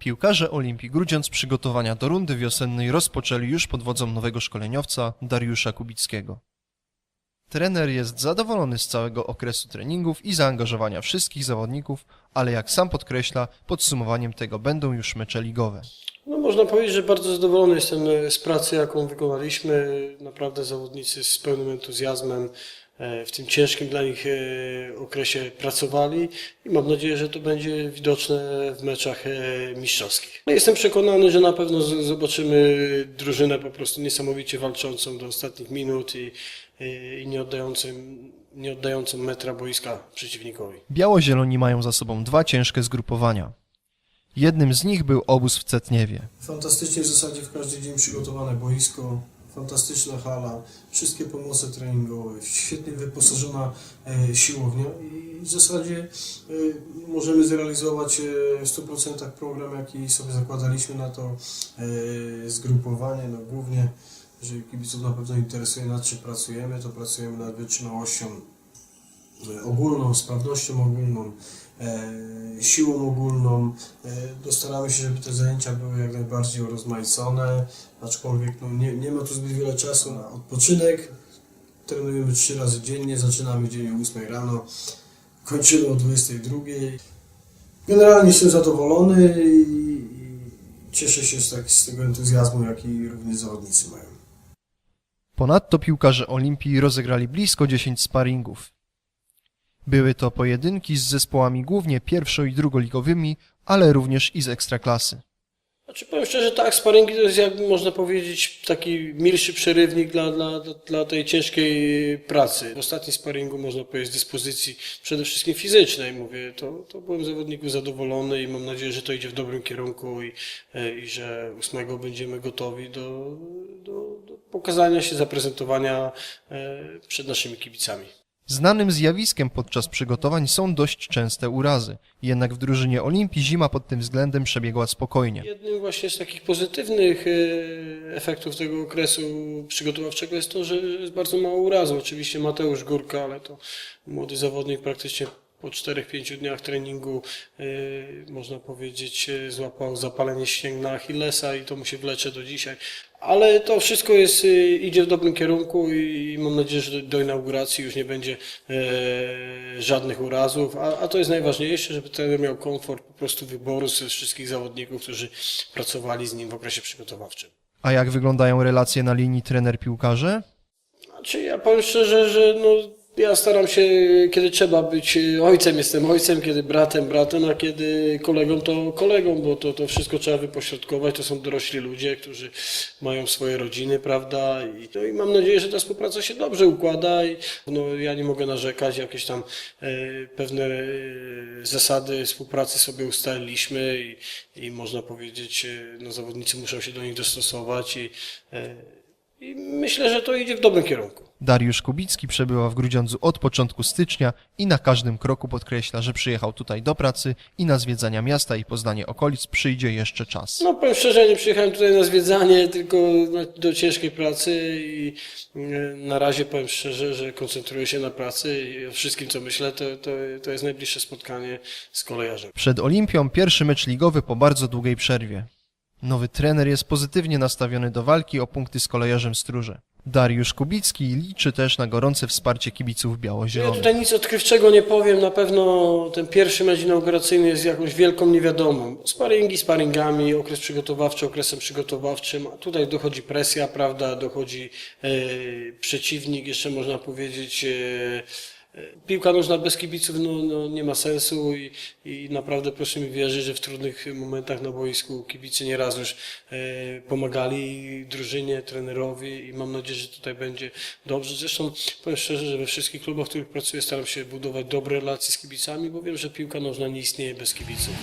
Piłkarze Olimpii Grudziądz przygotowania do rundy wiosennej rozpoczęli już pod wodzą nowego szkoleniowca Dariusza Kubickiego. Trener jest zadowolony z całego okresu treningów i zaangażowania wszystkich zawodników, ale jak sam podkreśla, podsumowaniem tego będą już mecze ligowe. No można powiedzieć, że bardzo zadowolony jestem e, z pracy, jaką wykonaliśmy. Naprawdę zawodnicy z pełnym entuzjazmem w tym ciężkim dla nich e, okresie pracowali i mam nadzieję, że to będzie widoczne w meczach e, mistrzowskich. No Jestem przekonany, że na pewno zobaczymy drużynę po prostu niesamowicie walczącą do ostatnich minut i, i nie, oddającą, nie oddającą metra boiska przeciwnikowi. Biało-zieloni mają za sobą dwa ciężkie zgrupowania. Jednym z nich był obóz w Cetniewie. Fantastycznie w zasadzie w każdy dzień przygotowane boisko, fantastyczna hala, wszystkie pomoce treningowe, świetnie wyposażona e, siłownia i w zasadzie e, możemy zrealizować e, w 100% program, jaki sobie zakładaliśmy na to zgrupowanie. No, głównie, że kibiców na pewno interesuje nad czym pracujemy, to pracujemy nad wytrzymałością ogólną, sprawnością ogólną, siłą ogólną. Dostaramy się, żeby te zajęcia były jak najbardziej urozmaicone, aczkolwiek no, nie, nie ma tu zbyt wiele czasu na odpoczynek. Trenujemy trzy razy dziennie, zaczynamy dzień o 8 rano, kończymy o 22. Generalnie jestem zadowolony i, i cieszę się z, tak, z tego entuzjazmu, jaki również zawodnicy mają. Ponadto piłkarze Olimpii rozegrali blisko 10 sparingów. Były to pojedynki z zespołami głównie pierwszo- i drugoligowymi, ale również i z ekstraklasy. Znaczy powiem szczerze, tak, sparingi to jest jak można powiedzieć taki milszy przerywnik dla, dla, dla- tej ciężkiej pracy. W ostatnim sparingu można powiedzieć dyspozycji przede wszystkim fizycznej, mówię, to, to byłem zawodników zadowolony i mam nadzieję, że to idzie w dobrym kierunku i, e, i że ósmego będziemy gotowi do, do, do pokazania się, zaprezentowania e, przed naszymi kibicami. Znanym zjawiskiem podczas przygotowań są dość częste urazy, jednak w drużynie Olimpii zima pod tym względem przebiegła spokojnie. Jednym właśnie z takich pozytywnych e, efektów tego okresu przygotowawczego jest to, że jest bardzo mało urazu. Oczywiście Mateusz Górka, ale to młody zawodnik praktycznie po 4-5 dniach treningu, e, można powiedzieć, e, złapał zapalenie ścięgna Achillesa i to mu się wlecze do dzisiaj. Ale to wszystko jest, e, idzie w dobrym kierunku i mam nadzieję, że do, inauguracji już nie będzie żadnych urazów, a, a to jest najważniejsze, żeby trener miał komfort po prostu wyboru ze wszystkich zawodników, którzy pracowali z nim w okresie przygotowawczym. A jak wyglądają relacje na linii trener-piłkarze? Znaczy ja powiem szczerze, że no, ja staram się, kiedy trzeba być ojcem, jestem ojcem, kiedy bratem, bratem, a kiedy kolegą, to kolegą, bo to, to wszystko trzeba wypośrodkować. To są dorośli ludzie, którzy mają swoje rodziny, prawda? I, no, i mam nadzieję, że ta współpraca się dobrze układa i no, ja nie mogę narzekać, jakieś tam e, pewne e, zasady współpracy sobie ustaliliśmy i, i można powiedzieć, e, no, zawodnicy muszą się do nich dostosować i, e, i myślę, że to idzie w dobrym kierunku. Dariusz Kubicki przebywa w Grudziądzu od początku stycznia i na każdym kroku podkreśla, że przyjechał tutaj do pracy i na zwiedzania miasta i poznanie okolic przyjdzie jeszcze czas. No powiem szczerze, nie przyjechałem tutaj na zwiedzanie, tylko do ciężkiej pracy i e, na razie powiem szczerze, że koncentruję się na pracy i o wszystkim co myślę, to, to, to jest najbliższe spotkanie z kolejarzem. Przed Olimpią pierwszy mecz ligowy po bardzo długiej przerwie. Nowy trener jest pozytywnie nastawiony do walki o punkty z kolejarzem Stróże. Dariusz Kubicki liczy też na gorące wsparcie kibiców Ja biało-zielonych. tutaj nic odkrywczego nie powiem, na pewno ten pierwszy mecz inauguracyjny jest jakąś wielką niewiadomą. Sparingi sparingami, okres przygotowawczy okresem przygotowawczym, a tutaj dochodzi presja, prawda, dochodzi e, przeciwnik, jeszcze można powiedzieć e, piłka nożna bez kibiców no, no, nie ma sensu i, i naprawdę proszę mi wierzyć, że w trudnych momentach na boisku kibice nieraz już e, pomagali drużynie, trenerowi i mam nadzieję, że tutaj będzie dobrze. Zresztą powiem szczerze, że we wszystkich klubach, w których pracuję staram się budować dobre relacje z kibicami, bo wiem, że piłka nożna nie istnieje bez kibiców.